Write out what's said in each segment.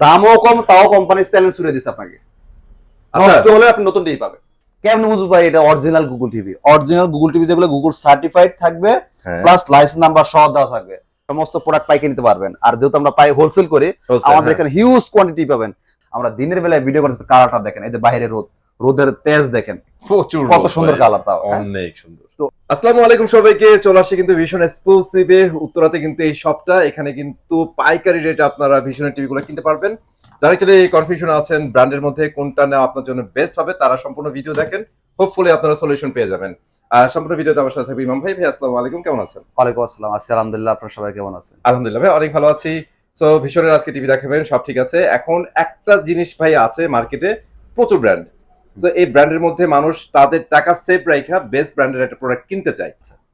দামও কম তাও company challenge ছুড়ে দিচ্ছে আপনাকে। আচ্ছা। নষ্ট হলে আপনি নতুন টিভি পাবেন। কেমন বুঝব ভাই এটা original Google TV original Google TV যেগুলো গুগল সার্টিফাইড থাকবে প্লাস লাইসেন্স নাম্বার সহ দেওয়া থাকবে। সমস্ত প্রোডাক্ট পাইকে নিতে পারবেন। আর যেহেতু আমরা পাই হোলসেল করি আমাদের হ্যাঁ। এখানে হিউজ কোয়ান্টিটি পাবেন। আমরা দিনের বেলায় ভিডিও করতে কালারটা দেখেন এই যে বাইরে রোদ। রোদের তেজ দেখেন। কত সুন্দর কালার তাও হ্যাঁ? অনেক সুন্দর। আসসালামু আলাইকুম সবাইকে চলে আসছে কিন্তু ভীষণ এক্সক্লুসিভে উত্তরাতে কিন্তু এই শপটা এখানে কিন্তু পাইকারি রেটে আপনারা ভীষণের টিভি গুলো কিনতে পারবেন। যারা একচুয়ালি কনফিউশন আছেন ব্র্যান্ডের মধ্যে কোনটা নেওয়া আপনার জন্য বেস্ট হবে তারা সম্পূর্ণ ভিডিও দেখেন। হোপফুলি আপনারা সলিউশন পেয়ে যাবেন। আর সম্পূর্ণ ভিডিওতে আমার সাথে থাকবে ইমাম ভাই। ভাই আসসালামু আলাইকুম কেমন আছেন? ওয়ালাইকুম আসসালাম। আছি আলহামদুলিল্লাহ আপনার সবাই কেমন আছেন? আলহামদুলিল্লাহ ভাই অনেক ভালো আছি। সো ভীষণের আজকে টিভি দেখাবেন সব ঠিক আছে। এখন একটা জিনিস ভাই আছে মার্কেটে প্রচুর ব্র্যান্ড তো এই ব্র্যান্ডের মধ্যে মানুষ তাদের টাকা সেভ রাখা বেস্ট ব্র্যান্ডের একটা প্রোডাক্ট কিনতে চায়।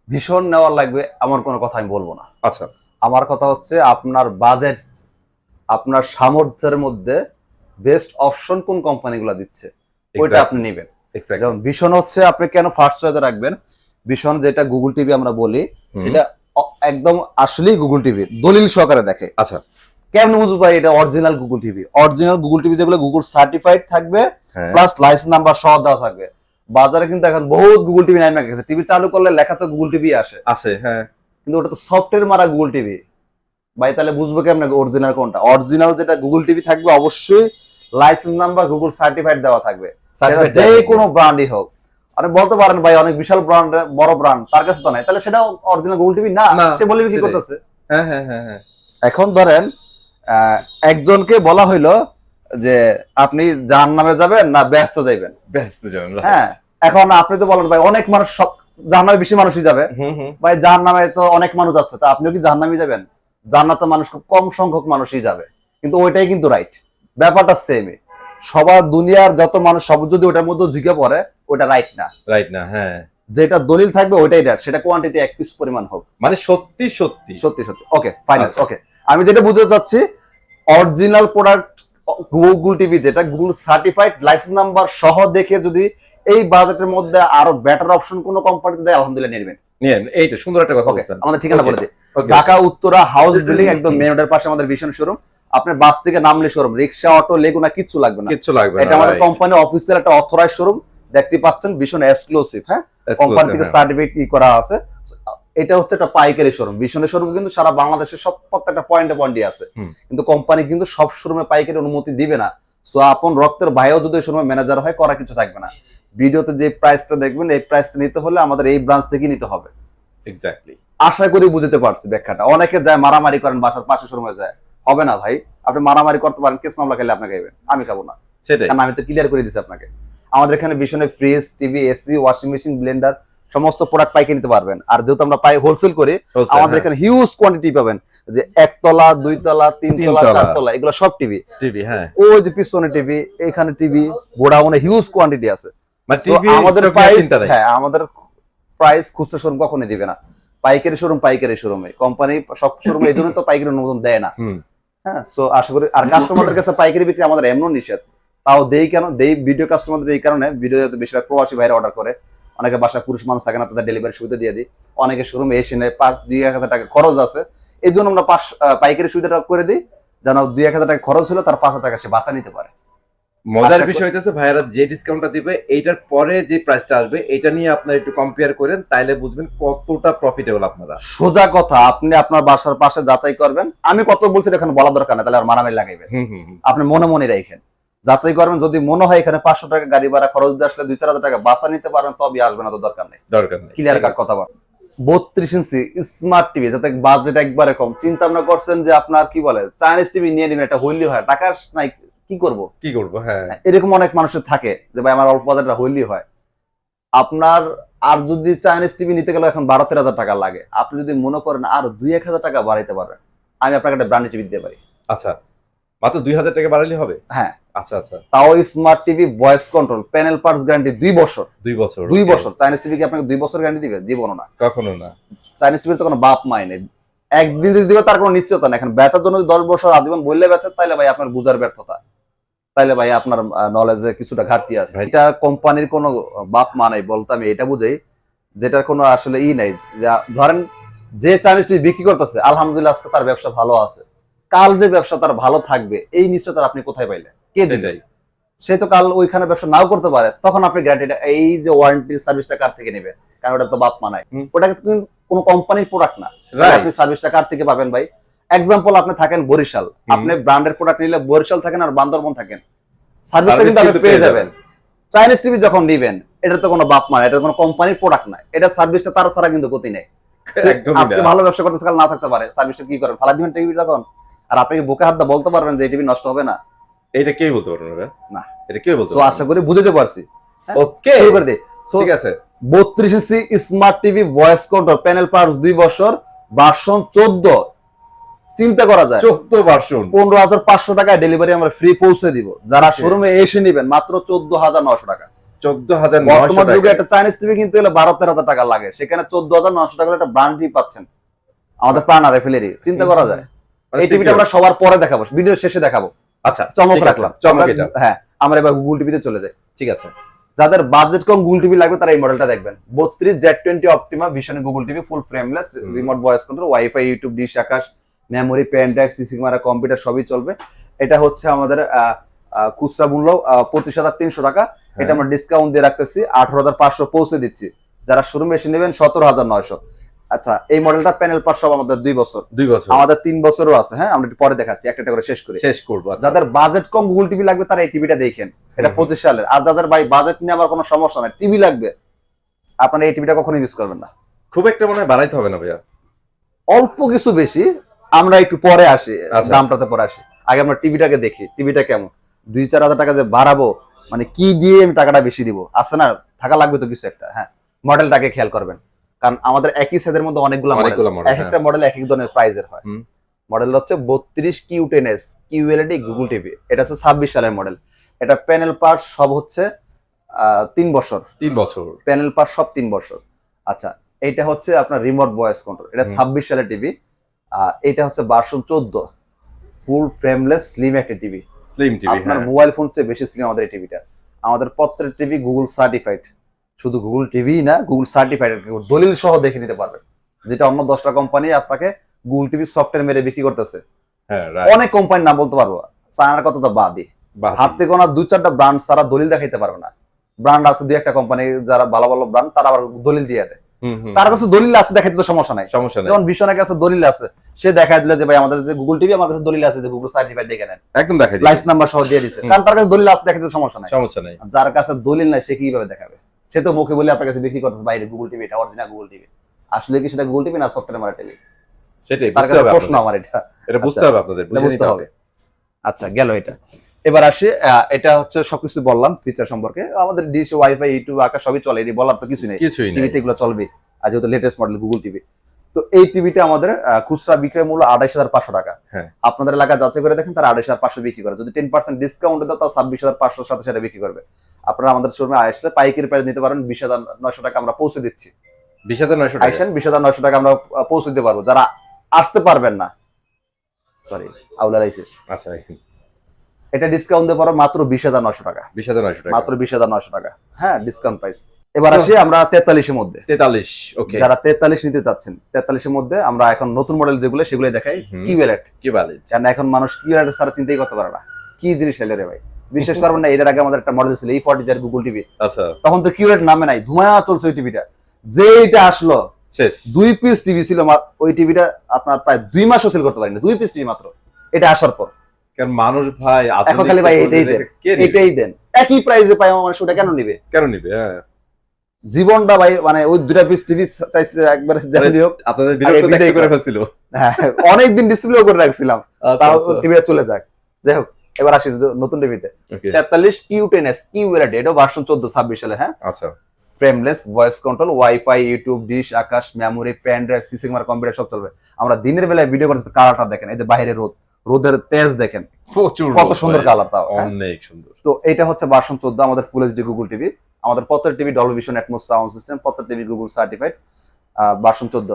ভীষণ নেওয়ার লাগবে এমন কোনো কথা আমি বলব না। আচ্ছা। আমার কথা হচ্ছে আপনার বাজেট আপনার সামর্থ্যের মধ্যে বেস্ট অপশন কোন কোম্পানিগুলো দিচ্ছে ওইটা আপনি নেবেন। যেমন ভীষণ হচ্ছে আপনি কেন ফার্স্ট চয়েসে রাখবেন? ভীষণ যেটা গুগল টিভি আমরা বলি সেটা একদম আসলেই গুগল টিভি দলিল সহকারে দেখে। আচ্ছা। কেমন বুঝব ভাই? এটা original Google TV original Google TV যেগুলো গুগল সার্টিফাইড থাকবে প্লাস লাইসেন্স নাম্বার সহ দেওয়া থাকবে। বাজারে কিন্তু এখন বহুত গুগল টিভি নামে গেছে। টিভি চালু করলে লেখা তো গুগল টিভি আসে। আছে হ্যাঁ। কিন্তু ওটা তো সফটওয়্যার মারা গুগল টিভি ভাই তাহলে বুঝব কেমন অরিজিনাল কোনটা? অরিজিনাল যেটা গুগল টিভি থাকবে অবশ্যই লাইসেন্স নাম্বার গুগল সার্টিফাইড দেওয়া থাকবে। যে কোনো ব্র্যান্ডই হোক। আপনি বলতে পারেন ভাই অনেক বিশাল ব্র্যান্ড বড় ব্র্যান্ড তার কাছে তো নাই। তাহলে সেটা অরিজিনাল গুগল টিভি না? সে বলে কি করতেছে? হ্যাঁ হ্যাঁ হ্যাঁ হ্যাঁ। এখন ধরেন একজনকে বলা হইল যে আপনি জাহান নামে যাবেন না ব্যস্ত যাইবেন। ব্যস্ত যাবেন হ্যাঁ এখন আপনি তো বলেন ভাই অনেক মানুষ সব জাহান নামে বেশি মানুষই যাবে। ভাই জাহান নামে তো অনেক মানুষ আছে তা আপনিও কি জাহান নামে যাবেন? জান্নাতে মানুষ খুব কম সংখ্যক মানুষই যাবে। কিন্তু ওইটাই কিন্তু রাইট ব্যাপারটা সেমই সবার দুনিয়ার যত মানুষ সব যদি ওটার মধ্যে ঝুঁকে পড়ে ওটা রাইট না। রাইট না হ্যাঁ। যেটা দলিল থাকবে ওইটাই রাইট সেটা কোয়ান্টিটি এক পিস পরিমাণ হোক। মানে সত্যি সত্যি। সত্যি সত্যি। ওকে ফাইনাল। ওকে আমি যেটা বুঝতে চাচ্ছি অরিজিনাল প্রোডাক্ট গুগল টিভি যেটা গুগল সার্টিফাইড লাইসেন্স নাম্বার সহ দেখে যদি এই বাজেটের মধ্যে আরও বেটার অপশন কোন কোম্পানিতে দেয় আলহামদুলিল্লাহ নেবেন। নিয়ে এই তো সুন্দর একটা কথা বলছেন। আমাদের ঠিকানা. ঢাকা উত্তরা হাউস বিল্ডিং একদম মেন রোডের পাশে আমাদের ভীষণ শোরুম আপনার বাস থেকে নামলে শোরুম রিক্সা অটো লেগুনা কিচ্ছু লাগবে না। কিচ্ছু লাগবে এটা আমাদের কোম্পানি অফিসিয়াল একটা অথরাইজ শোরুম দেখতে পাচ্ছেন ভীষণ এক্সক্লুসিভ হ্যাঁ? কোম্পানি থেকে হ্যাঁ। সার্টিফিকেট ই করা আছে। এটা হচ্ছে একটা পাইকারি শোরুম। ভীষণের শোরুম কিন্তু সারা বাংলাদেশের সব প্রত্যেকটা পয়েন্টে পয়েন্টই আছে। কিন্তু কোম্পানি কিন্তু সব শোরুমে পাইকারি অনুমতি দিবে না। সো আপন রক্তের ভাইও যদি ওই শোরুমে ম্যানেজার হয় করা কিছু থাকবে না। ভিডিওতে যে প্রাইসটা দেখবেন এই প্রাইসটা নিতে হলে আমাদের এই ব্রাঞ্চ থেকে নিতে হবে। এক্স্যাক্টলি আশা করি বুঝতে পারছি ব্যাখ্যাটা। অনেকে যায় মারামারি করেন বাসার পাশে শোরুমে যায়। হবে না ভাই। আপনি মারামারি করতে পারেন কেস মামলা খেলে আপনাকে খাইবেন আমি খাব না। সেটাই। আমি তো ক্লিয়ার করে দিছি আপনাকে। আমাদের এখানে ভীষণে fridge TV AC washing machine blender সমস্ত প্রোডাক্ট পাইকে নিতে পারবেন। আর যেহেতু আমরা পাই হোলসেল করি আমাদের হ্যাঁ। এখানে হিউজ কোয়ান্টিটি পাবেন। যে একতলা দুইতলা তিনতলা তিনতলা। চারতলা এগুলো সব টিভি টিভি হ্যাঁ। ওই যে পিছনে টিভি এখানে টিভি গোডাউনে হিউজ কোয়ান্টিটি আছে। মানে টিভি আমাদের প্রাইস হ্যাঁ আমাদের প্রাইস খুচরা শোরুম কখনই দিবে না। পাইকারি শোরুম পাইকারি শোরুমে কোম্পানি সব শোরুমে এই জন্য তো পাইকারি অনুমোদন দেয় না। হ্যাঁ সো আশা করি আর কাস্টমারদের কাছে পাইকারি বিক্রি আমাদের এমন নিষেধ। তাও দেই কেন? দেই ভিডিও কাস্টমারদের এই কারণে। ভিডিও বেশিরভাগ প্রবাসী ভাইরা অর্ডার করে। অনেকে বাসায় পুরুষ মানুষ থাকে না তাদের ডেলিভারি সুবিধা দিয়ে দিই। অনেকে শোরুমে এসে নেয় পাঁচ দুই এক হাজার টাকা খরচ আছে। এই জন্য আমরা পাঁচ পাইকারি সুবিধাটা করে দিই যেন দুই এক হাজার টাকা খরচ হলে তার পাঁচ হাজার টাকা সে বাঁচা নিতে পারে। মজার বিষয় হইতেছে ভাইয়ারা যে ডিসকাউন্টটা দিবে এইটার পরে যে প্রাইসটা আসবে এটা নিয়ে আপনারা একটু কম্পেয়ার করেন তাইলে বুঝবেন কতটা প্রফিটেবল আপনারা। সোজা কথা আপনি আপনার বাসার পাশে যাচাই করবেন। আমি কত বলছি এটা এখানে বলা দরকার না তাহলে আর মারামারি লাগাইবেন। আপনি মনে মনে রাখেন। যাচাই করবেন। যদি মনে হয় এখানে পাঁচশো টাকা গাড়ি ভাড়া খরচ দিয়ে আসলে দুই চার হাজার টাকা বাসা নিতে পারবেন তবে আসবে না তো দরকার নেই। দরকার নেই। ক্লিয়ার কাট কথা বল। বত্রিশ ইঞ্চি স্মার্ট টিভি যাতে বাজেট একবারে কম। চিন্তা ভাবনা করছেন যে আপনার কি বলে চাইনিজ টিভি নিয়ে নিবেন একটা হইলি হয়। টাকা নাই কি করব? কি করব? হ্যাঁ। এরকম অনেক মানুষের থাকে যে ভাই আমার অল্প বাজেটটা হইলি হয়। আপনার আর যদি চাইনিজ টিভি নিতে গেলে এখন বারো তেরো হাজার টাকা লাগে। আপনি যদি মনে করেন আর দুই এক হাজার টাকা বাড়াইতে পারবেন আমি আপনাকে একটা ব্র্যান্ড টিভি দিতে পারি। আচ্ছা মাত্র দুই হাজার টাকা বাড়াইলে হবে? হ্যাঁ। আচ্ছা আচ্ছা। তাও smart TV voice control panel parts guarantee দুই বছর। দুই বছর দুই বছর। চাইনিজ টিভি কি আপনাকে দুই বছর গ্যারান্টি দিবে? জীবনও না। কখনো না। চাইনিজ টিভির তো কোনো বাপ নেই। একদিন যদি দিবে তার কোনো নিশ্চয়তা না এখন বেচার জন্য দশ বছর আজীবন বললে বেচে তাহলে ভাই আপনার বুঝার ব্যর্থতা। তাইলে ভাই আপনার নলেজে কিছুটা ঘাটতি আছে। এটা কোম্পানির কোনো বাপ মা নাই বলতে আমি এটা বুঝাই। যেটার কোনো আসলে ই নাই। ধরেন যে চাইনিজ টিভি বিক্রি করতেছে আলহামদুলিল্লাহ আজকে তার ব্যবসা ভালো আছে। কাল যে ব্যবসা তার ভালো থাকবে এই নিশ্চয়তা আপনি কোথায় পাইলেন? কে সেটাই। সে তো কাল ওইখানে ব্যবসা নাও করতে পারে তখন আপনি গ্যারান্টিটা এই যে ওয়ারেন্টি সার্ভিসটা কার থেকে নেবে? কারণ ওটা তো বাপ মানায় ওটা কিন্তু কোনো কোম্পানির প্রোডাক্ট না। আপনি সার্ভিসটা কার থেকে পাবেন ভাই? এক্সাম্পল আপনি থাকেন বরিশাল। আপনি ব্র্যান্ডের প্রোডাক্ট নিলে বরিশাল থাকেন আর বান্দরবন থাকেন। সার্ভিসটা কিন্তু আপনি পেয়ে যাবেন। চাইনিজ টিভি যখন নিবেন এটা তো কোনো বাপ মানে এটা কোনো কোম্পানির প্রোডাক্ট না এটা সার্ভিসটা তার ছাড়া কিন্তু গতি নেই। আজকে ভালো ব্যবসা করতেছে কাল না থাকতে পারে। সার্ভিসটা কি করেন? ফালা দিবেন টিভি তখন? আর আপনি কি বুকে হাত বলতে পারবেন যে এই টিভি নষ্ট হবে না? এটা কেউ বলতে পারবেন না না। এটা কেউ বলতে আশা করি বুঝতে পারছি। ওকে শুরু করে দিই ঠিক আছে। Inch smart TV voice control panel বছর ভার্সন চোদ্দ। চিন্তা করা যায়। চোদ্দ ভার্সন পনেরো হাজার পাঁচশো টাকায় ডেলিভারি আমরা ফ্রি পৌঁছে দিব। যারা শোরুমে এসে নেবেন মাত্র চোদ্দ হাজার নশো টাকা। চোদ্দ হাজার বর্তমান যুগে একটা চাইনিজ টিভি কিনতে গেলে বারো তেরো হাজার টাকা লাগে। সেখানে চোদ্দ হাজার নশো টাকা হলে একটা ব্র্যান্ড পাচ্ছেন। আমাদের প্রাণ আর ফেলেরি চিন্তা করা যায়। এই টিভিটা আমরা সবার পরে দেখাবো ভিডিও শেষে দেখাবো। আচ্ছা চমক রাখলাম চমক এটা। হ্যাঁ আমরা এবার গুগল টিভিতে চলে যাই। ঠিক আছে। যাদের বাজেট কম গুগল টিভি লাগবে তারা এই মডেলটা দেখবেন। বত্রিশ Z twenty Optima vision Google TV full frameless. Remote voice control wifi YouTube dish Akash memory pen drive CC camera computer সবই চলবে। এটা হচ্ছে আমাদের খুচরা মূল্য পঁচিশ হাজার তিনশো টাকা। এটা আমরা ডিসকাউন্ট দিয়ে রাখতেছি। আঠারো হাজার পাঁচশো পৌঁছে দিচ্ছি। যারা শোরুমে এসে নেবেন সতেরো হাজার নয়শো। আচ্ছা এই মডেলটা প্যানেল পাস সব আমাদের দুই বছর। দুই বছর। আমাদের তিন বছরও আছে হ্যাঁ? আমরা একটু পরে দেখাচ্ছি একটা একটা করে শেষ করি। শেষ করব আচ্ছা। যাদের বাজেট কম গুগল টিভি লাগবে তারা এই টিভিটা দেখেন। এটা। পঁচিশ সালের। আর যাদের ভাই বাজেট নিয়ে আমার কোনো সমস্যা নাই টিভি লাগবে। আপনারা এই টিভিটা কখনো ইউজ করবেন না। খুব একটা মনে হয় বাড়াইতে হবে না ভাইয়া। অল্প কিছু বেশি আমরা একটু পরে আসি আচ্ছা। দামটাতে পরে আসি। আগে আমরা টিভিটাকে দেখি টিভিটা কেমন? দুই চার হাজার টাকা যে বাড়াবো মানে কি দিয়ে আমি টাকাটা বেশি দিব? আছে না? থাকা লাগবে তো কিছু একটা হ্যাঁ? মডেলটাকে খেয়াল করবেন। কারণ আমাদের একই সাইজের মধ্যে অনেকগুলো মডেল অনেকগুলো এক একটা মডেল এক এক ধরনের প্রাইজের হয়। মডেল হচ্ছে বত্রিশ Q ten S QLED Google TV এটা হচ্ছে ছাব্বিশ সালের মডেল এটা প্যানেল পার্ট সব হচ্ছে তিন বছর। তিন বছর। প্যানেল পার্ট সব তিন বছর। আচ্ছা এটা হচ্ছে আপনার রিমোট ভয়েস কন্ট্রোল এটা। ছাব্বিশ সালের টিভি আর এটা হচ্ছে ভার্সন চোদ্দ। ফুল ফ্রেমলেস স্লিম একটা টিভি স্লিম টিভি আপনার হ্যাঁ। মোবাইল ফোন চেয়ে বেশি স্লিম আমাদের এই টিভিটা আমাদের প্রত্যেক টিভি গুগল সার্টিফাইড শুধু গুগল টিভি না গুগল সার্টিফাইড দলিল সহ দেখে নিতে পারবেন যেটা অন্য দশটা কোম্পানি আপনাকে গুগল টিভি সফটওয়্যার মেরে বিক্রি করতেছে। হ্যাঁ অনেক কোম্পানির নাম বলতে পারব। চায়নার কথা তো বাদই। হাত থেকে ওনার দুই চারটা ব্র্যান্ড সারা দলিল দেখাইতে পারবে না। ব্র্যান্ড আছে দুই একটা কোম্পানি যারা ভালো ভালো ব্র্যান্ড তারা আবার দলিল দিয়ে দেয়। তার কাছে দলিল আছে দেখাইতে তো সমস্যা নাই। সমস্যা নেই। যেমন ভীষণের কাছে দলিল আছে। সে দেখাই দিল যে ভাই আমাদের যে গুগল টিভি আমার কাছে দলিল আছে যে গুগল সার্টিফাইড দেখে নেন। একদম দেখাই। লাইসেন্স নাম্বার সহ দিয়ে দিছে। কারণ তার কাছে দলিল আছে দেখাইতে সমস্যা নাই। সমস্যা নাই। যার কাছে দলিল নাই সে কীভাবে দেখাবে? সে তো মুখে বলে আপনার কাছে বিক্রি করতে বাইরে গুগল টিভি এটা অরিজিনাল গুগল টিভি আসলে কি সেটা গুগল টিভি না সফটওয়্যার মারা টিভি সেটাই তার বুঝতে কাছে হবে প্রশ্ন আমার এটা। এটা বুঝতে আচ্ছা। হবে আপনাদের বুঝতে হবে। আচ্ছা গেল এটা। এবার আসে এটা হচ্ছে সবকিছু বললাম ফিচার সম্পর্কে। আমাদের ডিশ ওয়াইফাই ইউটিউব আকা সবই চলে এটি বলার তো কিছু নেই। কিছুই নেই। টিভিতে এগুলো চলবে। আর যেহেতু লেটেস্ট মডেল গুগল টিভি তো এই টিভিটা আমাদের খুচরা বিক্রয় মূল্য আড়াইশ হাজার পাঁচশো টাকা। হ্যাঁ। আপনাদের এলাকা যাচাই করে দেখেন তারা আড়াইশ হাজার পাঁচশো বিক্রি করে। যদি টেন পার্সেন্ট ডিসকাউন্ট দাও তাও ছাব্বিশ হাজার পাঁচশোর সাথে সেটা বিক্রি করবে। আপনারা আমাদের শোরুমে আসলে পাইকারি প্রাইস নিতে পারেন বিশ হাজার নয়শো টাকা আমরা পৌঁছে দিচ্ছি। বিশ হাজার নয়শো আইসেন বিশ হাজার নয়শো টাকা আমরা পৌঁছে দিতে পারব। যারা আসতে পারবেন না সরি আউলা লাইছে আচ্ছা এটা ডিসকাউন্ট দিতে পারো মাত্র বিশ হাজার নয়শো টাকা। বিশ হাজার নয়শো টাকা। মাত্র বিশ হাজার নয়শো টাকা। হ্যাঁ ডিসকাউন্ট প্রাইস এবার আসি আমরা তেতাল্লিশের মধ্যে। তেতাল্লিশ ওকে যারা তেতাল্লিশ নিতে চাচ্ছেন তেতাল্লিশের মধ্যে আমরা এখন নতুন মডেল যেগুলো সেগুলো দেখাই। কি ওয়ালেট কি বলে কারণ এখন মানুষ কি ওয়ালেট ছাড়া চিন্তাই করতে পারে না। কি জিনিস এলে রে ভাই? বিশেষ করবেন না এটার আগে আমাদের একটা মডেল ছিল এই ফর্টি যার গুগল টিভি আচ্ছা। তখন তো কি ওয়ালেট নামে নাই? ধুমায়া চলছে ওই টিভিটা যে এটা আসলো শেষ। দুই পিস টিভি ছিল ওই টিভিটা আপনার প্রায় দুই মাসও সেল করতে পারিনি দুই পিস টিভি মাত্র। এটা আসার পর। কারণ মানুষ ভাই এখন খালি ভাই এটাই দেন। এটাই দেন। একই প্রাইসে পাই আমার মানুষ ওটা কেন নিবে? কেন নিবে? হ্যাঁ। জীবনটা ভাই মানে ওই দুটা পিস টিভি চাইছে একবারে যেমনি হোক আপনাদের বিরক্ত করে ফেলছিল। হ্যাঁ। অনেকদিন ডিসপ্লেও করে রাখছিলাম। আচ্ছা, তাও টিভিটা চলে যাক। যাই হোক এবার আসি নতুন টিভিতে তেতাল্লিশ Q ten S Q LED এটা ভার্সন চোদ্দ ছাব্বিশ সালে হ্যাঁ? আচ্ছা। Frameless voice control wifi YouTube dish Akash memory pen drive CC camera computer সব চলবে। আমরা দিনের বেলায় ভিডিও করতে কালারটা দেখেন এই যে বাইরে রোদ। রোদের তেজ দেখেন। প্রচুর কত সুন্দর। কালার তাও হ্যাঁ? অনেক সুন্দর। তো এটা হচ্ছে ভার্সন চোদ্দ আমাদের ফুল এইচডি গুগল টিভি আমাদের প্রত্যেক TV Dolby vision Atmos sound system প্রত্যেক টিভি গুগল সার্টিফাইড ভার্সন চোদ্দ।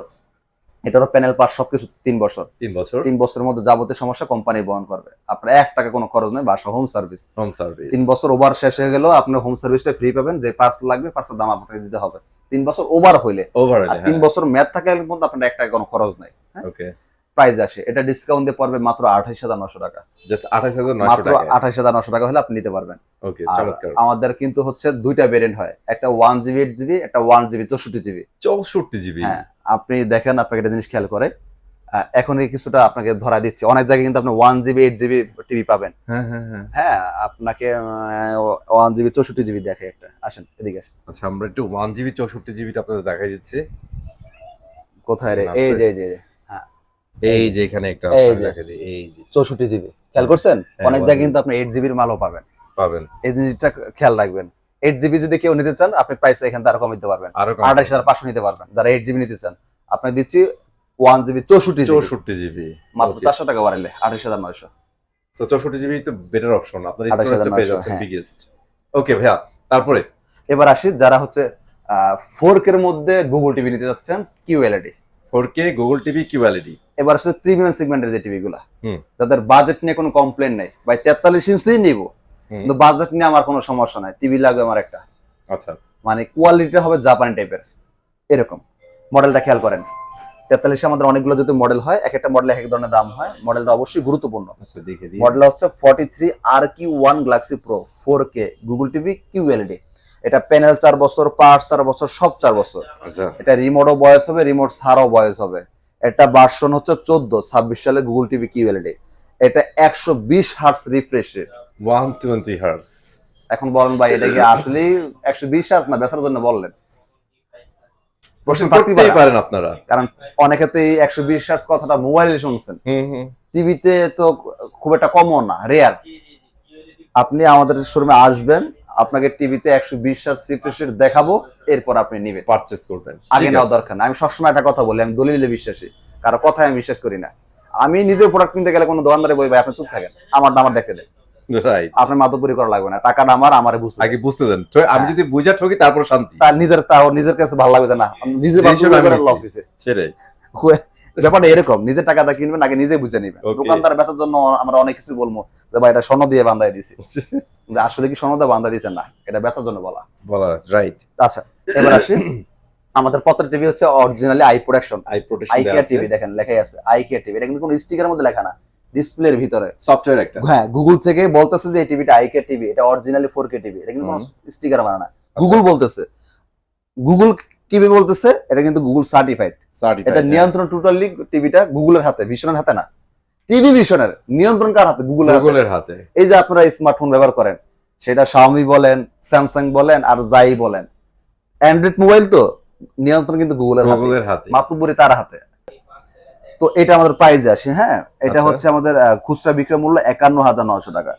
এটারও প্যানেল পাস সবকিছু তিন বছর। তিন বছর। তিন বছরের মধ্যে যাবতীয় সমস্যা কোম্পানি বহন করবে। আপনার এক টাকা কোনো খরচ নেই বাসা হোম সার্ভিস হোম সার্ভিস তিন বছর ওভার শেষ হয়ে গেলেও আপনি হোম সার্ভিসটা ফ্রি পাবেন যে পাঁচ লাগবে পাঁচের দাম আপনাকে দিতে হবে। তিন বছর ওভার হইলে। ওভার তিন বছর ম্যাথ থাকার মধ্যে আপনার এক টাকা কোনো খরচ নাই ওকে প্রাইস আসে। এটা ডিসকাউন্ট দিয়ে পড়বে মাত্র আঠাইশ হাজার নশো টাকা। জাস্ট আঠাশ হাজার মাত্র নশো টাকা হলে আপনি নিতে পারবেন। আমাদের কিন্তু হচ্ছে দুইটা ভেরিয়েন্ট হয়। একটা ওয়ান জিবি এইট জিবি একটা ওয়ান জিবি চৌষট্টি জিবি চৌষট্টি জিবি হ্যাঁ আপনি দেখেন আপনাকে একটা জিনিস খেয়াল করে। এখন কিছুটা আপনাকে ধরা দিচ্ছি। অনেক জায়গায় কিন্তু আপনি one GB eight GB TV পাবেন। হ্যাঁ হ্যাঁ হ্যাঁ। হ্যাঁ আপনাকে ওয়ান জিবি চৌষট্টি জিবি দেখে একটা। আসেন এদিকে আসেন। আচ্ছা আমরা একটু ওয়ান জিবি চৌষট্টি জিবিটা আপনাদের দেখাই দিচ্ছি। কোথায় রে। এই যে এই যে। এই যে, হ্যাঁ এখানে একটা এই যে। এই যে। চৌষট্টি জিবি। খেয়াল করছেন? হ্যাঁ, অনেক জায়গায় কিন্তু আপনি এইট জিবির মালও পাবেন। পাবেন। এই জিনিসটা খেয়াল রাখবেন। এইট জিবি যদি কেউ নিতে চান আপনি প্রাইস এখান থেকে আরও কম দিতে পারবেন। আঠাশ হাজার পাঁচশো নিতে পারবেন। যারা এইট জিবি নিতে চান আপনি দিচ্ছি ওয়ান জিবি চৌষট্টি জিবি। চৌষট্টি জিবি। মাত্র চারশো টাকা বাড়াইলে আঠাশ হাজার নয়শো। চৌষট্টি জিবি তো বেটার অপশন আপনার 28,900 স্টোরেজটা পেয়ে হ্যাঁ। বিগেস্ট ওকে ভাইয়া তারপরে? এবার আসি যারা হচ্ছে ফোর এর মধ্যে গুগল টিভি নিতে যাচ্ছেন QLED four K Google TV QLED এবার আসছে প্রিমিয়াম সেগমেন্টের যে টিভি গুলা হুম। যাদের বাজেট নিয়ে কোনো কমপ্লেন নেই। ভাই তেতাল্লিশ ইঞ্চি নিব কিন্তু বাজেট নিয়ে আমার কোনো সমস্যা নাই। টিভি লাগবে আমার একটা। আচ্ছা। মানে কোয়ালিটিটা হবে জাপানি টাইপের এরকম। মডেলটা খেয়াল করেন। তেতাল্লিশে আমাদের অনেকগুলো যদি মডেল হয় এক একটা মডেলে এক এক ধরনের দাম হয়। মডেলটা অবশ্যই গুরুত্বপূর্ণ। আচ্ছা মডেল হচ্ছে ফর্টি থ্রি আর Q one Galaxy Pro four K Google TV QLED এটা প্যানেল চার বছর পার্ট চার বছর সব চার বছর। আচ্ছা। এটা রিমোটও বয়স হবে রিমোট ছাড়াও বয়স হবে। এটা ভার্সন হচ্ছে চোদ্দ ছাব্বিশ সালে গুগল টিভি কিউএলইডি এটা একশো বিশ hertz refresh rate one twenty hertz এখন বলেন ভাই এটা কি আসলে একশো বিশ হার্স না? বেচার জন্য বললেন। প্রশ্ন থাকতেই পারেন আপনারা। কারণ অনেকে তো এই একশো বিশ হার্স কথাটা মোবাইলে শুনছেন। টিভিতে তো খুব একটা কমন না রেয়ার আপনি আমাদের শোরুমে আসবেন আপনাকে টিভিতে একশো বিশ হার্স রিফ্রেশ রেট দেখাবো এরপর আপনি নিবেন। পারচেজ করবেন। আগে নেওয়া দরকার না। আমি সবসময় একটা কথা বলি আমি দলিলে বিশ্বাসী। কারও কথায় আমি বিশ্বাস করি না। আমি নিজের প্রোডাক্ট কিনতে গেলে কোনো দোকানদারে বই ভাই আপনি চুপ থাকেন। আমার আমার দেখতে দেন। আপনার মাতব্বরি করা লাগবে না। টাকাটা আমার আমার বুঝতে আগে বুঝতে দেন। আমি যদি বুঝা ঠকি তারপর শান্তি। তার নিজের তাও নিজের কাছে ভালো লাগবে না নিজে লস হয়েছে সেটাই। ব্যাপারটা এরকম নিজের টাকাটা কিনবেন আগে নিজে বুঝে নিবেন। দোকানদার বেচার জন্য আমরা অনেক কিছু বলব যে ভাই এটা স্বর্ণ দিয়ে বান্ধাই দিছি। কিন্তু আসলে কি দিয়ে বান্ধা দিয়েছেন না? এটা বেচার জন্য বলা। বলা রাইট আচ্ছা এবার আসি। আমাদের পত্র টিভি হচ্ছে originally eye production eye protection eye care TV দেখেন লেখাই আছে। আই কেয়ার টিভি এটা কিন্তু কোনো স্টিকারের মধ্যে লেখা না। ডিসপ্লের ভিতরে। সফটওয়্যার একটা। হ্যাঁ গুগল থেকে বলতেছে যে এই টিভিটা আই কেয়ার টিভি এটা অরিজিনালি ফোর কে টিভি এটা কিন্তু কোনো স্টিকার মানে না। গুগল বলতেছে। গুগল কীভাবে বলতেছে এটা কিন্তু গুগল সার্টিফাইড এটা নিয়ন্ত্রণ টোটালি টিভিটা গুগলের হাতে ভীষণের হাতে না। টিভি ভীষণের নিয়ন্ত্রণ কার হাতে? গুগলের গুগলের হাতে। এই যে আপনারা স্মার্টফোন ব্যবহার করেন সেটা শাওমি বলেন স্যামসাং বলেন আর যাই বলেন। অ্যান্ড্রয়েড মোবাইল তো নিয়ন্ত্রণ কিন্তু গুগলের গুগলের হাতে। মাতুব্বরি তার হাতে। তো এটা আমাদের প্রাইস আসে হ্যাঁ? এটা আচ্ছা। হচ্ছে আমাদের খুচরা বিক্রয় মূল্য একান্ন হাজার নশো টাকা।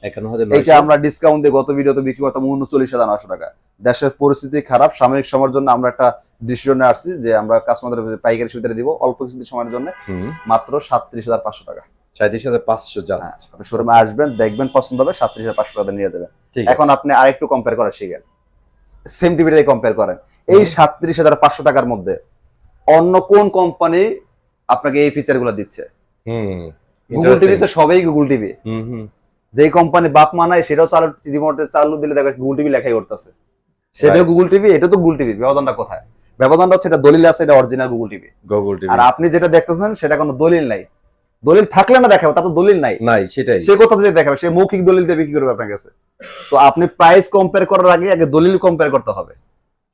এটা আমরা ডিসকাউন্ট দিয়ে গত ভিডিওতে বিক্রি করতাম উনচল্লিশ হাজার নশো টাকা। দেশের পরিস্থিতি খারাপ সাময়িক সময়ের জন্য আমরা একটা ডিসিশনে আসছি যে আমরা কাস্টমারদের পাইকারি সুবিধা দিব অল্প কিছু সময়ের জন্য। মাত্র সাতত্রিশ হাজার পাঁচশো টাকা। সাঁত্রিশ হাজার পাঁচশো হ্যাঁ, জাস্ট আপনি শোরুমে আসবেন দেখবেন পছন্দ হবে সাতত্রিশ হাজার পাঁচশো টাকা নিয়ে যাবেন। এখন আপনি আরেকটু কম্পেয়ার করা শিখেন। সেম টিভিটাই কম্পেয়ার করেন। এই সাতত্রিশ হাজার পাঁচশো টাকার মধ্যে অন্য কোন কোম্পানি আপনাকে এই ফিচারগুলো দিচ্ছে? গুগল টিভি তো সবই গুগল টিভি যেই কোম্পানি বাপ মানায় সেটাও চালু রিমোটে চালু দিলে দেখবে গুগল টিভি লেখাই করতেছে। সেটাও গুগল টিভি এটা তো গুগল টিভি ব্যবধানটা কোথায়? ব্যবধানটা হচ্ছে এটা দলিল আছে এটা original Google TV Google TV আর আপনি যেটা দেখতেছেন সেটা কোনো দলিল নাই। দলিল থাকলে না দেখাবে তা তো দলিল নাই। নাই সেটাই। সে কথা থেকে দেখাবে? সে মৌখিক দলিল দিয়ে বিক্রি করবে আপনার কাছে। তো আপনি প্রাইস কম্পেয়ার করার আগে আগে দলিল কম্পেয়ার করতে হবে।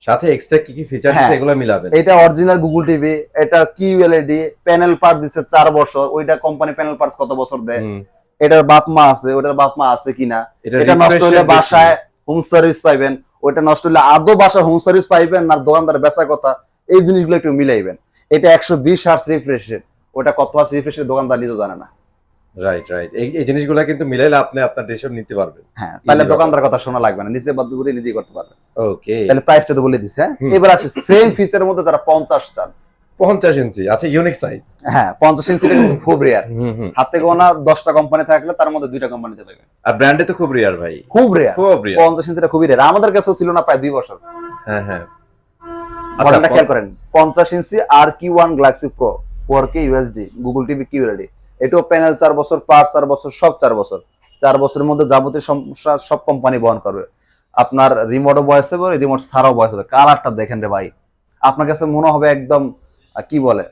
সাথে এক্সট্রা কি কি ফিচার হ্যাঁ। সেগুলো মিলাবেন। এটা অরিজিনাল গুগল টিভি এটা কিউএলইডি প্যানেল পার্ট দিচ্ছে চার বছর ওইটা কোম্পানি প্যানেল পার্টস কত বছর দেয়? এটার বাপ মা আছে ওটার বাপ মা আছে কিনা? এটা নষ্ট হলে বাসায় হোম সার্ভিস পাইবেন ওইটা নষ্ট হলে আদৌ বাসায় হোম সার্ভিস পাইবেন না দোকানদার বেচা কথা এই জিনিসগুলো একটু মিলাইবেন। এটা একশো বিশ হার্স রিফ্রেশ রেট ওটা কত হার্স রিফ্রেশ দোকানদার নিজেও জানে না। রাইট রাইট এই জিনিসগুলো কিন্তু মিলাইলে আপনি আপনার ডিসিশন নিতে পারবেন। হ্যাঁ তাহলে দোকানদার কথা শোনা লাগবে না নিজে বাধ্য করে নিজেই করতে পারবেন। ওকে তাহলে প্রাইসটা তো বলে দিচ্ছে হ্যাঁ। এবার আছে সেম ফিচারের মধ্যে তারা পঞ্চাশ চান। পঞ্চাশ ইঞ্চি আচ্ছা ইউনিক সাইজ হ্যাঁ পঞ্চাশ ইঞ্চিটা কিন্তু খুব রেয়ার হাতে গোনা দশটা কোম্পানি থাকলে তার মধ্যে দুইটা কোম্পানিতে পাবেন। আর ব্র্যান্ডে তো খুব রিয়ার ভাই। খুব রেয়ার খুব রিয়ার পঞ্চাশ ইঞ্চিটা খুবই রেয়ার আমাদের কাছেও ছিল না প্রায় দুই বছর। হ্যাঁ হ্যাঁ। মডেলটা আচ্ছা খেয়াল করেন পঞ্চাশ ইঞ্চি আর কি one Galaxy Pro four K USD Google TV QLED এটাও প্যানেল চার বছর পার চার বছর সব চার বছর। চার বছরের মধ্যে যাবতীয় সমস্যা সব কোম্পানি বহন করবে। আপনার রিমোটও বয়স হবে রিমোট ছাড়াও বয়স হবে। কালারটা দেখেন রে ভাই। আপনার কাছে মনে হবে একদম কি বলে?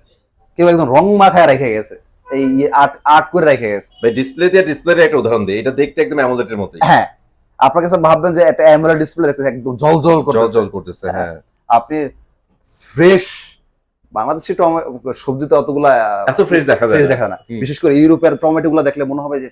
কেউ একদম রং মাথায় রেখে গেছে। এই ইয়ে আট আর্ট করে রেখে গেছে। ভাই ডিসপ্লে দিয়ে ডিসপ্লে একটা উদাহরণ দিই। এটা দেখতে একদম অ্যামোলেটের মতোই। হ্যাঁ। আপনার কাছে ভাববেন যে একটা অ্যামোলেড ডিসপ্লে দেখতে একদম জল জল জল করতেছে। জল করতেছে হ্যাঁ। আপনি ফ্রেশ বাংলাদেশি সবজিতে অতগুলা এত ফ্রেশ দেখা যায় দেখা না। বিশেষ করে ইউরোপের টমেটো গুলো দেখলে মনে হবে যে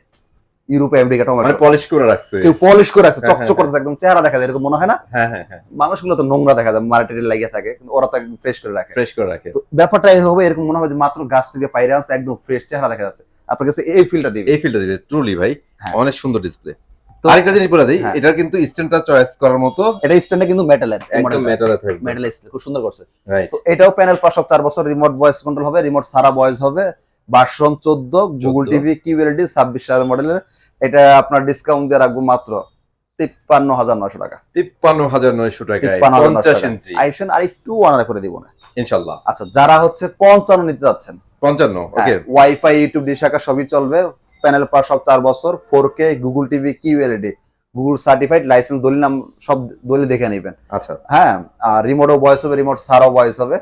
ইউরোপে আমেরিকা মানে টমেটো পলিশ করে রাখছে। কেউ পলিশ করে আছে হ্যাঁ, চকচক হ্যাঁ, করতেছে একদম চেহারা দেখা যায় এরকম মনে হয় না? হ্যাঁ হ্যাঁ হ্যাঁ। মানুষগুলো তো নোংরা দেখা যায় মার্কেটে লাগিয়ে থাকে কিন্তু ওরা তো একদম ফ্রেশ করে রাখে। ফ্রেশ করে রাখে। তো ব্যাপারটা এই হবে এরকম মনে হবে যে মাত্র গাছ থেকে পাইরে আসছে একদম ফ্রেশ চেহারা দেখা যাচ্ছে। আপনার কাছে এই ফিলটা দিবে? এই ফিল্ডটা দিবে ট্রুলি ভাই। অনেক সুন্দর ডিসপ্লে আরেকটা জিনিস বলে দিই হ্যাঁ। এটার কিন্তু স্ট্যান্ডটা চয়েস করার মতো এটা কিন্তু মেটালের একদম মেটালে থাকবে। মেটাল খুব সুন্দর করছে। তো এটাও প্যানেল পাঁচ চার বছর রিমোট ভয়েস কন্ট্রোল হবে রিমোট সারা ভয়েস হবে। ভার্সন চোদ্দ গুগল 14 টিভি কিউএলডি ছাব্বিশ সালের মডেলের এটা আপনার ডিসকাউন্ট দিয়ে রাখব মাত্র তিপ্পান্ন হাজার নশো টাকা। তিপ্পান্ন হাজার নয়শো টাকা আইসেন আর একটু করে দিব না। ইনশাল্লাহ। আচ্ছা যারা হচ্ছে পঞ্চান্ন নিতে যাচ্ছেন। পঞ্চান্ন। ওকে ওয়াইফাই ইউটিউব ডিশ সবই চলবে। প্যানেল পার সব চার বছর four K Google TV QLED Google certified licence দলিল নাম সব দলিল দেখে নেবেন। আচ্ছা। হ্যাঁ আর রিমোটও ভয়েস হবে রিমোট সারও ভয়েস হবে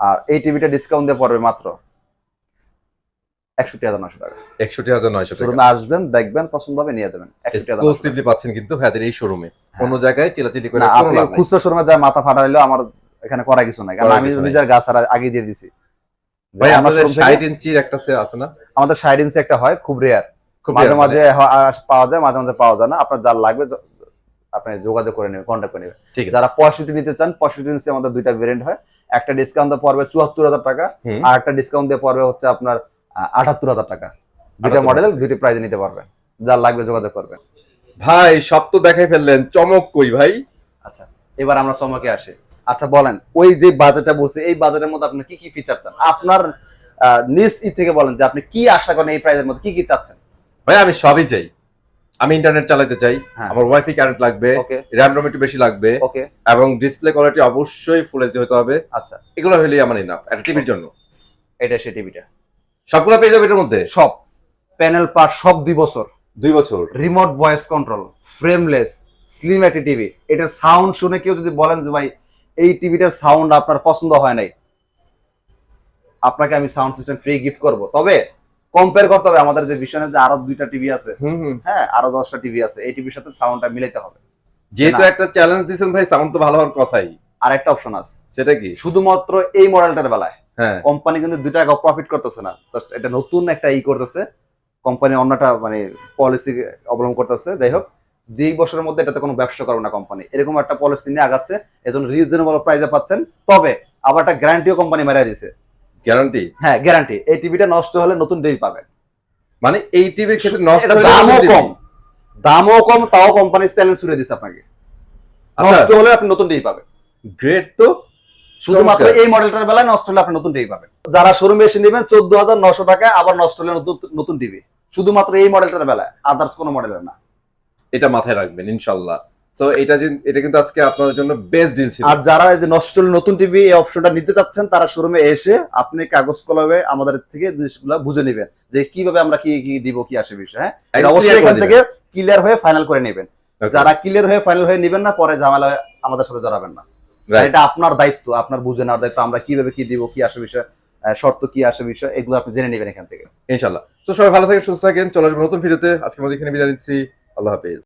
আর এই টিভিটা ডিসকাউন্ট দিয়ে পড়বে মাত্র একষট্টি হাজার নশো টাকা। একষট্টি হাজার নয়শো টাকা। শোরুমে আসবেন দেখবেন পছন্দ হবে নিয়ে যাবেন একষট্টি হাজার নশো টাকা। এক্সক্লুসিভলি পাচ্ছেন কিন্তু ভাইদের এই শোরুমে অন্য জায়গায় চিলাচিলি করে আপনি লাভ খুচরা শোরুমে যা মাথা ফাটাইলেও আমার এখানে করা কিছু নাই। কারণ আমি নিজের গাছ আগে দিয়ে দিছি। ভাই আমাদের showroom থেকে- ষাট ইঞ্চির একটা সে আছে না? আমাদের সাইড ইঞ্চি একটা হয় খুব রেয়ার মাঝে মাঝে মানে। পাওয়া যায় মাঝে মাঝে পাওয়া যায় না। আপনার যার লাগবে আপনি যোগাযোগ করে নেবেন কন্ট্যাক্ট করে নেবেন। যারা পঁয়ষট্টি নিতে চান পঁয়ষট্টি ইঞ্চি আমাদের দুইটা ভেরিয়েন্ট হয়। একটা ডিসকাউন্ট দিয়ে পড়বে চুয়াত্তর হাজার টাকা। আর একটা ডিসকাউন্ট দিয়ে পড়বে হচ্ছে আপনার আটাত্তর হাজার টাকা। দুইটা মডেল দুইটি প্রাইজে নিতে পারবেন। যার লাগবে যোগাযোগ করবেন। ভাই সব তো দেখাই ফেললেন। চমক কই ভাই? আচ্ছা এবার আমরা চমকে আসি। আচ্ছা বলেন ওই যে বাজেটটা বলছে এই বাজেটের মধ্যে আপনি কি কি ফিচার চান? আপনার নিজ ই থেকে বলেন যে আপনি কি আশা করেন এই প্রাইজের মধ্যে কি কি চাচ্ছেন? ভাই আমি সবই চাই। আমি ইন্টারনেট চালাতে চাই হ্যাঁ। আমার ওয়াইফাই কারেন্ট লাগবে র্যাম রোম একটু বেশি লাগবে এবং ডিসপ্লে কোয়ালিটি অবশ্যই ফুল এইচডি হতে হবে। আচ্ছা। এগুলো হলেই আমার ইনাফ একটা টিভির জন্য। এটা সে টিভিটা। সবগুলো পেয়ে যাবে এটার মধ্যে? সব। প্যানেল পার সব দুই বছর। দুই বছর। Remote voice control frameless slim একটি টিভি এটার সাউন্ড শুনে কেউ যদি বলেন যে ভাই এই টিভিটার সাউন্ড আপনার পছন্দ হয় নাই আপনাকে আমি সাউন্ড সিস্টেম ফ্রি গিফট করব। তবে কম্পেয়ার করতে হবে আমাদের যে ভিশনের যে আরও দুইটা টিভি আছে হ্যাঁ আরও দশটা টিভি আছে এই টিভির সাথে সাউন্ডটা মিলাইতে হবে। যেহেতু একটা চ্যালেঞ্জ দিয়েছেন ভাই সাউন্ড তো ভালো হওয়ার কথাই। আর একটা অপশন আছে। সেটা কি? শুধুমাত্র এই মডেলটার বেলায়। হ্যাঁ। কোম্পানি কিন্তু দুই টাকা প্রফিট করতেছে না। জাস্ট এটা নতুন একটা ই করতেছে। কোম্পানি অন্যটা মানে পলিসি অবলম্বন করতেছে। যাই হোক দুই বছরের মধ্যে এটাতে কোনো ব্যবসা করবে না কোম্পানি এরকম একটা পলিসি নিয়ে আগাচ্ছে এজন্য রিজনেবল প্রাইসে পাচ্ছেন। তবে আবার একটা গ্যারান্টিও কোম্পানি মেরে দিছে। গ্যারান্টি হ্যাঁ গ্যারান্টি এই টিভিটা নষ্ট হলে নতুন টিভি পাবেন মানে এই টিভির ক্ষেত্রে নষ্ট হলে দামও কম। দামও কম তাও কোম্পানি চ্যালেঞ্জ ছুড়ে দিছে আপনাকে। আচ্ছা। নষ্ট হলে আপনি নতুন টিভি পাবেন। গ্রেট তো। শুধুমাত্র এই মডেলটার বেলায় নষ্ট হলে আপনি নতুন টিভি পাবেন। যারা শোরুমে এসে নেবেন চোদ্দ হাজার নশো টাকায় আবার নষ্ট হলে নতুন নতুন টিভি শুধুমাত্র এই মডেলটার বেলায় আদার্স কোনো মডেলের না। এটা মাথায় রাখবেন ইনশাল্লাহ। সো এটা এটা কিন্তু আজকে আপনাদের জন্য বেস্ট ডিল ছিল। আর যারা এই যে নষ্ট হলে নতুন টিভি এই অপশনটা নিতে চাচ্ছেন তারা শোরুমে এসে আপনি কাগজ কলমে আমাদের থেকে জিনিসগুলো বুঝে নেবেন যে কীভাবে আমরা কি কি দিব কি আসে বিষয় হ্যাঁ? অবশ্যই এখান থেকে ক্লিয়ার হয়ে ফাইনাল করে নেবেন। যারা ক্লিয়ার হয়ে ফাইনাল হয়ে নেবেন না পরে ঝামেলা আমাদের সাথে জড়াবেন না। এটা আপনার দায়িত্ব আপনার বুঝে নেওয়ার দায়িত্ব আমরা কীভাবে কি দিব কি আসে বিষয় শর্ত কি আসে বিষয় এগুলো আপনি জেনে নেবেন এখান থেকে। ইনশাল্লাহ। তো সবাই ভালো থাকেন সুস্থ থাকেন চলে আসবেন নতুন ভিডিওতে আজকে আমাদের এখানে বিদায় নিচ্ছি। আল্লাহ হাফেজ।